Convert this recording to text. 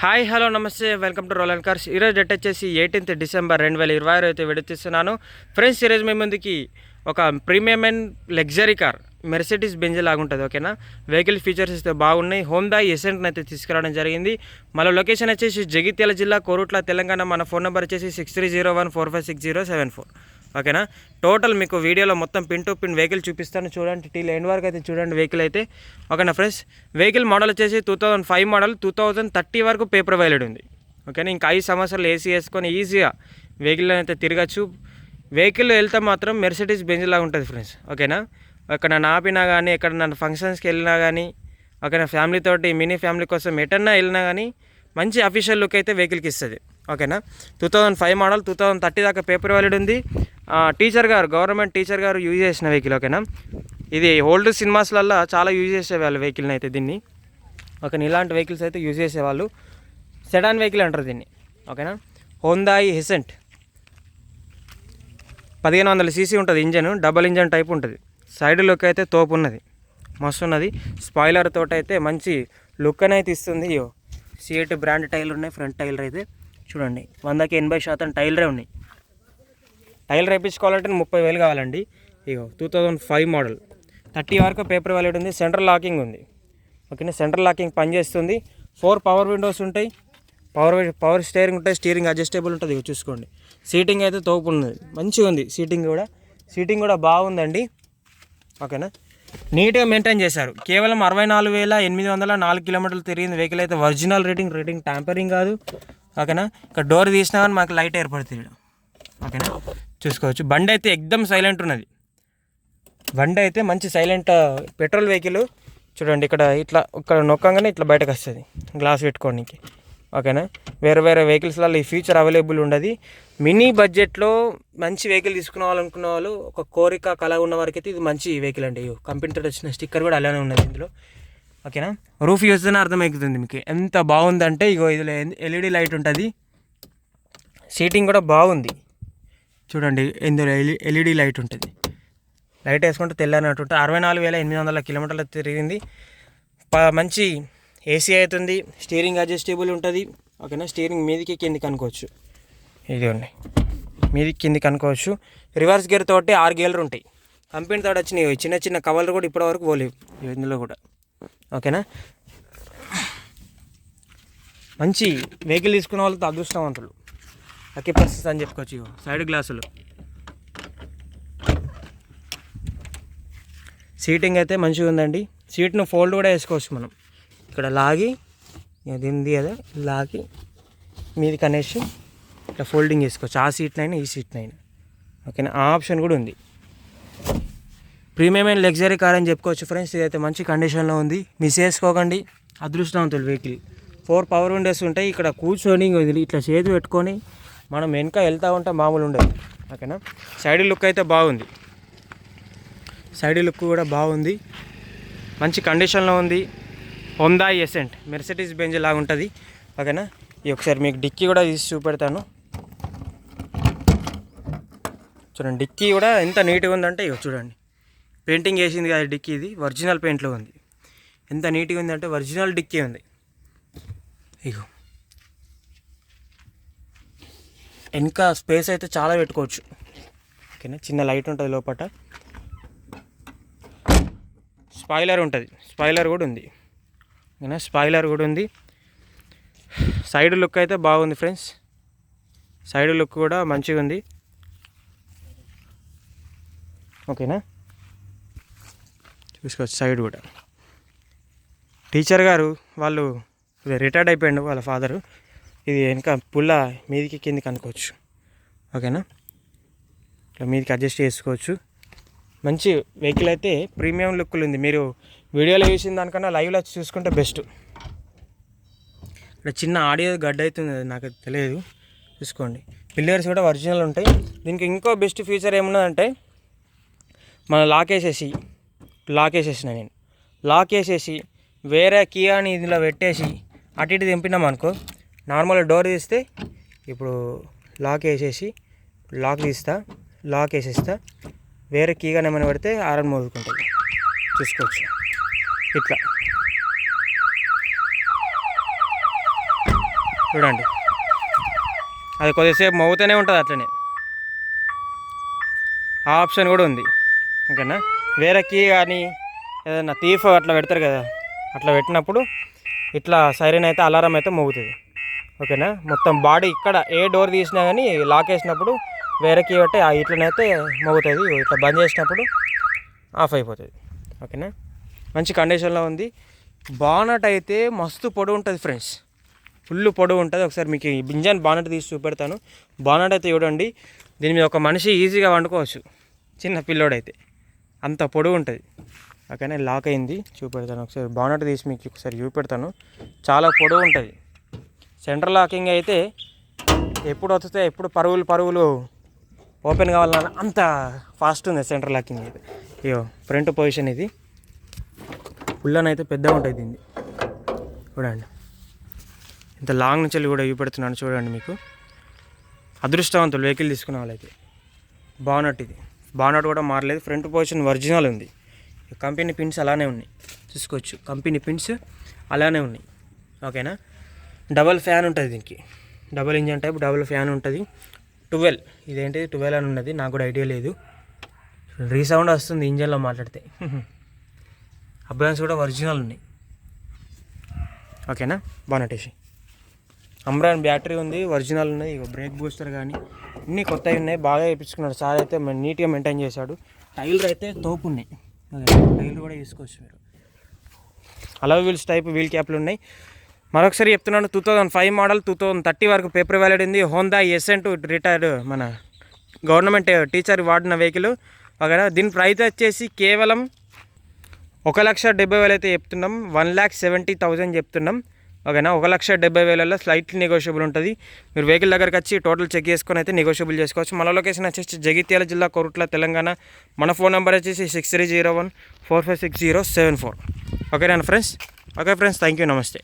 Hi hello నమస్తే welcome to రోలన్ cars. ఈరోజు date వచ్చేసి ఎయిటీన్త్ డిసెంబర్ రెండు వేల ఇరవై ఆరు అయితే విడుతున్నాను. ఫ్రెండ్స్ ఈరోజు మీ ముందుకి ఒక premium and luxury car Mercedes Benz లాగుంటుంది ఓకేనా? వెహికల్ ఫీచర్స్ అయితే బాగున్నాయి. హోండా ఎసెంట్ని అయితే తీసుకురావడం జరిగింది. మళ్ళీ లొకేషన్ వచ్చేసి జగిత్యాల జిల్లా కోరుట్ల తెలంగాణ. మన ఫోన్ నెంబర్ వచ్చేసి six three zero one four five six zero seven four ఓకేనా? టోటల్ మీకు వీడియోలో మొత్తం పిన్ టు పిన్ వెహికల్ చూపిస్తాను. చూడండి టీ ఎండ్ వరకు అయితే చూడండి వెహికల్ అయితే. ఓకేనా ఫ్రెండ్స్ వెహికల్ మోడల్ వచ్చేసి two thousand five model two thousand thirty వరకు పేపర్ వైలెడ్ ఉంది. ఓకేనా? ఇంకా ఐదు సంవత్సరాలు ఏసీ వేసుకొని ఈజీగా వెహికల్ అయితే తిరగచ్చు. వెహికల్ వెళ్తే మాత్రం మెర్సిడీస్ బెంజ్ లాగా ఉంటుంది ఫ్రెండ్స్ ఓకేనా? ఎక్కడ ఆపినా కానీ ఎక్కడ నన్ను ఫంక్షన్స్కి వెళ్ళినా కానీ ఓకేనా? ఫ్యామిలీ తోటి మినీ ఫ్యామిలీ కోసం ఎటన్నా వెళ్ళినా కానీ మంచి అఫీషియల్ లుక్ అయితే వెహికల్కి ఇస్తుంది. ఓకేనా? Two thousand five model two thousand thirty దాకా పేపర్ వ్యాలిడ్ ఉంది. టీచర్ గారు గవర్నమెంట్ టీచర్ గారు యూజ్ చేసిన వెహికల్ ఓకేనా ఇది ఓల్డ్ సినిమాస్లల్లో చాలా యూజ్ చేసేవాళ్ళు వెహికల్ని అయితే దీన్ని. ఓకేనా ఇలాంటి వెహికల్స్ అయితే యూజ్ చేసేవాళ్ళు. సెడాన్ వెహికల్ అంటారు దీన్ని ఓకేనా హోందాయి హెసెంట్ పదిహేను వందల సీసీ ఉంటుంది ఇంజన్ డబల్ ఇంజన్ టైప్ ఉంటుంది. సైడ్ లుక్ అయితే తోపు ఉన్నది మస్తు ఉన్నది. స్పాయిలర్ తోట అయితే మంచి లుక్ అనేది ఇస్తుంది. సీఎట్ సీట్ బ్రాండ్ టైర్లు ఉన్నాయి ఫ్రంట్ టైర్లు అయితే చూడండి వందకి ఎనభై శాతం టైర్లే ఉన్నాయి. టైల్ రేపించుకోవాలంటే ముప్పై వేలు కావాలండి. ఇగో two thousand five model thirty వరకు పేపర్ వ్యాలిడ్ ఉంది సెంట్రల్ లాకింగ్ ఉంది. ఓకేనా? సెంట్రల్ లాకింగ్ పనిచేస్తుంది. ఫోర్ పవర్ విండోస్ ఉంటాయి. పవర్ పవర్ స్టీరింగ్ ఉంటాయి స్టీరింగ్ అడ్జస్టేబుల్ ఉంటుంది చూసుకోండి. సీటింగ్ అయితే తోపు ఉన్నది. మంచిగా ఉంది సీటింగ్ కూడా. సీటింగ్ కూడా బాగుందండి. ఓకేనా? నీట్గా మెయింటైన్ చేశారు. కేవలం అరవై నాలుగు వేల ఎనిమిది వందల నాలుగు కిలోమీటర్లు తిరిగింది వెహికల్ అయితే. ఒరిజినల్ రేటింగ్ రేటింగ్ ట్యాంపరింగ్ కాదు. ఓకేనా? ఇక్కడ డోర్ తీసినా కానీ మాకు లైట్ ఏర్పడుతుంది. ఓకేనా? చూసుకోవచ్చు బండి అయితే ఎక్దమ్ సైలెంట్ ఉన్నది. బండి అయితే మంచి సైలెంట్ పెట్రోల్ వెహికల్. చూడండి ఇక్కడ ఇట్లా ఇక్కడ నొక్కంగానే ఇట్లా బయటకు వస్తుంది. గ్లాస్ పెట్టుకోవడానికి. ఓకేనా? వేరే వేరే వెహికల్స్లలో ఈ ఫీచర్ అవైలబుల్ ఉండదు. మినీ బడ్జెట్లో మంచి వెహికల్ తీసుకున్నావాలనుకున్న వాళ్ళు ఒక కోరిక కళ ఉన్న వారికి అయితే ఇది మంచి వెహికల్ అండి. కంపెనీతో వచ్చిన స్టిక్కర్ కూడా అలానే ఉన్నది ఇందులో. ఓకేనా? రూఫ్ చూస్తేనే అర్థమవుతుంది మీకు. ఎంత బాగుందంటే ఇగో ఇది ఎల్ఈడి లైట్ ఉంటుంది. సీటింగ్ కూడా బాగుంది. చూడండి ఇందులో ఎల్ఈ ఎల్ఈడి లైట్ ఉంటుంది. లైట్ వేసుకుంటే తెల్లనట్టు ఉంటుంది అరవై నాలుగు వేల ఎనిమిది వందల కిలోమీటర్లు తిరిగింది. ప- మంచి ఏసీ అవుతుంది స్టీరింగ్ అడ్జస్టబుల్ ఉంటుంది. ఓకేనా? స్టీరింగ్ మీదికి కిందికి అనుకోవచ్చు. ఇదిగోండి మీదికి కిందికి అనుకోవచ్చు. రివర్స్ గేర్ తోటి ఆరు గేర్లు ఉంటాయి. కంపెనీ తోటి వచ్చినాయి చిన్న చిన్న కవర్లు కూడా ఇప్పటివరకు పోలేవు. ఇందులో కూడా. ఓకేనా? మంచి వెహికల్ తీసుకున్న వాళ్ళతో అదృష్టవంతులు. లక్కీ పర్సెస్ అని చెప్పుకోవచ్చు సైడ్ గ్లాసులు. సీటింగ్ అయితే మంచిగా ఉందండి. సీట్ను ఫోల్డ్ కూడా వేసుకోవచ్చు మనం. ఇక్కడ లాగి దింది అదే లాగి మీది కనేసి ఇట్లా ఫోల్డింగ్ వేసుకోవచ్చు. ఆ సీట్నైనా ఈ సీట్నైనా. ఓకేనా? ఆ ఆప్షన్ కూడా ఉంది. ప్రీమియం అండ్ లగ్జరీ కార్ అని చెప్పుకోవచ్చు ఫ్రెండ్స్. ఇదైతే మంచి కండిషన్లో ఉంది. మిస్ చేసుకోకండి. అదృష్టవంతులు వెహికల్. ఫోర్ పవర్ విండోస్ ఉంటాయి. ఇక్కడ కూర్చొని వదిలి ఇట్లా చేతి పెట్టుకొని మనం వెనక వెళ్తూ ఉంటే మామూలు ఉండదు. ఓకేనా? సైడ్ లుక్ అయితే బాగుంది. సైడ్ లుక్ కూడా బాగుంది. మంచి కండిషన్లో ఉంది. హొందా ఎసెంట్. మెర్సిటీస్ బెంజ్ లాగా ఉంటుంది. ఓకేనా? ఈ ఒకసారి మీకు డిక్కీ కూడా తీసి చూపెడతాను. చూడండి డిక్కీ కూడా ఎంత నీట్గా ఉందంటే ఇక చూడండి. పెయింటింగ్ వేసింది కదా డిక్కీ ఇది. ఒరిజినల్ పెయింట్లో ఉంది. ఎంత నీట్గా ఉందంటే ఒరిజినల్ డిక్కీ ఉంది. ఇగో. వెనక స్పేస్ అయితే చాలా పెట్టుకోవచ్చు. ఓకేనా? చిన్న లైట్ ఉంటుంది లోపల స్పాయిలర్ ఉంటుంది. స్పాయిలర్ కూడా ఉంది. ఓకేనా? స్పాయిలర్ కూడా ఉంది. సైడ్ లుక్ అయితే బాగుంది ఫ్రెండ్స్. సైడ్ లుక్ కూడా మంచిగా ఉంది. ఓకేనా? చూసుకోవచ్చు సైడ్ కూడా. టీచర్ గారు వాళ్ళు రిటైర్డ్ అయిపోయిండు వాళ్ళ ఫాదరు. ఇది వెనక పుల్ల మీదికి కిందికి అనుకోవచ్చు. ఓకేనా? ఇట్లా మీదికి అడ్జస్ట్ చేసుకోవచ్చు. మంచి వెహికల్ అయితే ప్రీమియం లుక్లు ఉంది. మీరు వీడియోలో చూసిన దానికన్నా లైవ్లో చూసుకుంటే బెస్ట్ ఇక్కడ చిన్న ఆడియో గడ్డ అవుతుంది నాకు తెలియదు. చూసుకోండి. పిల్లర్స్ కూడా ఒరిజినల్ ఉంటాయి. దీనికి ఇంకో బెస్ట్ ఫీచర్ ఏమున్నదంటే మనం లాక్ వేసేసి లాక్ వేసేసిన నేను. లాక్ వేసేసి వేరే కీ అని ఇందులో పెట్టేసి అటు ఇటు దింపినాం అనుకో నార్మల్ డోర్ తీస్తే ఇప్పుడు లాక్ వేసేసి లాక్ తీస్తా లాక్ వేసేస్తా. వేరే కీ కానీ ఏమైనా పెడితే ఆరన్ మోదుకుంటుంది. చూసుకోవచ్చు. ఇట్లా. చూడండి. అది కొద్దిసేపు మోగుతూనే ఉంటుంది అట్లనే. ఆ ఆప్షన్ కూడా ఉంది. ఓకేనా? వేరే కీ కానీ ఏదైనా తీఫ్ అట్లా పెడతారు కదా? అట్లా పెట్టినప్పుడు ఇట్లా సైరన్ అయితే అలారం అయితే మోగుతుంది. ఓకేనా? మొత్తం బాడీ ఇక్కడ ఏ డోర్ తీసినా కానీ లాక్ వేసినప్పుడు వేరే కీ పెట్టి ఆ ఇట్లనైతే మోగుతుంది. ఇట్లా బంద్ చేసినప్పుడు ఆఫ్ అయిపోతుంది. ఓకేనా? మంచి కండిషన్లో ఉంది. బానట్ అయితే మస్తు పొడవు ఉంటుంది ఫ్రెండ్స్. ఫుల్ పొడవు ఉంటుంది. ఒకసారి మీకు ఈ ఇంజన్ బానట్ తీసి చూపెడతాను. బానట్ అయితే చూడండి. దీని మీద ఒక మనిషి ఈజీగా వండుకోవచ్చు. చిన్న పిల్లోడైతే. అంత పొడవు ఉంటుంది. ఓకేనా? లాక్ అయింది. చూపెడతాను. ఒకసారి బానట్ తీసి మీకు ఒకసారి చూపెడతాను. చాలా పొడవు ఉంటుంది. సెంటర్ లాకింగ్ అయితే ఎప్పుడు వస్తే ఎప్పుడు పరుగులు పరుగులు ఓపెన్ కావాలన్నా అంత ఫాస్ట్ ఉంది సెంటర్ లాకింగ్ అయితే. అయ్యో ఫ్రంట్ పొజిషన్ ఇది. పుల్లన అయితే పెద్దగా ఉంటుంది దీన్ని. చూడండి. ఇంత లాంగ్ నుంచి వెళ్ళి కూడా చూపెడుతున్నాను చూడండి మీకు. అదృష్టవంతులు వెహికల్ తీసుకున్న వాళ్ళైతే. బానట్ ఇది. బానట్ కూడా మారలేదు. ఫ్రంట్ పొజిషన్ ఒరిజినల్ ఉంది. కంపెనీ పిన్స్ అలానే ఉన్నాయి. చూసుకోవచ్చు. కంపెనీ పిన్స్ అలానే ఉన్నాయి. ఓకేనా? డబల్ ఫ్యాన్ ఉంటుంది దీనికి. Double engine type double fan ఉంటుంది. ట్వెల్వ్. ఇదేంటిది ట్వెల్వ్ అని ఉన్నది? నాకు కూడా ఐడియా లేదు. రీసౌండ్ వస్తుంది ఇంజన్లో మాట్లాడితే. అబ్రాన్స్ కూడా ఒరిజినల్ ఉన్నాయి. ఓకేనా? బానటేసి అమ్రాన్ బ్యాటరీ ఉంది ఒరిజినల్ ఉన్నాయి. ఇక బ్రేక్ బూస్టర్ కానీ అన్నీ కొత్తవి ఉన్నాయి. బాగా వేయించుకున్నాడు సార్ అయితే నీట్గా మెయింటైన్ చేశాడు. టైర్లు అయితే తోపు ఉన్నాయి టైర్లు కూడా వేసుకోవచ్చు మీరు. అలవ్ వీల్స్ టైప్ వీల్ క్యాప్లు ఉన్నాయి. మరొకసారి చెప్తున్నాను two thousand five model two thousand thirty వరకు పేపర్ వ్యాలిడ్ ఉంది. హోందా ఎస్ఎన్ రిటైర్డ్ మన గవర్నమెంట్ టీచర్ uh, వాడిన వెహికల్ ఓకేనా దీని ప్రైస్ వచ్చేసి కేవలం ఒక లక్ష డెబ్బై వేలు అయితే చెప్తున్నాం. వన్ ల్యాక్ సెవెంటీ థౌజండ్ చెప్తున్నాం. ఓకేనా? ఒక లక్ష డెబ్బై వేలలో స్లైట్లీ నెగోషియబుల్ ఉంటుంది. మీరు వెహికల్ దగ్గరికి వచ్చి టోటల్ చెక్ చేసుకొని అయితే నెగోషియబుల్ చేసుకోవచ్చు. మన లొకేషన్ వచ్చేసి జగిత్యాల జిల్లా కొరుట్ల తెలంగాణ. మన ఫోన్ నెంబర్ వచ్చేసి six three zero one four five six zero seven four ఓకేనా friends? Okay friends thank you నమస్తే.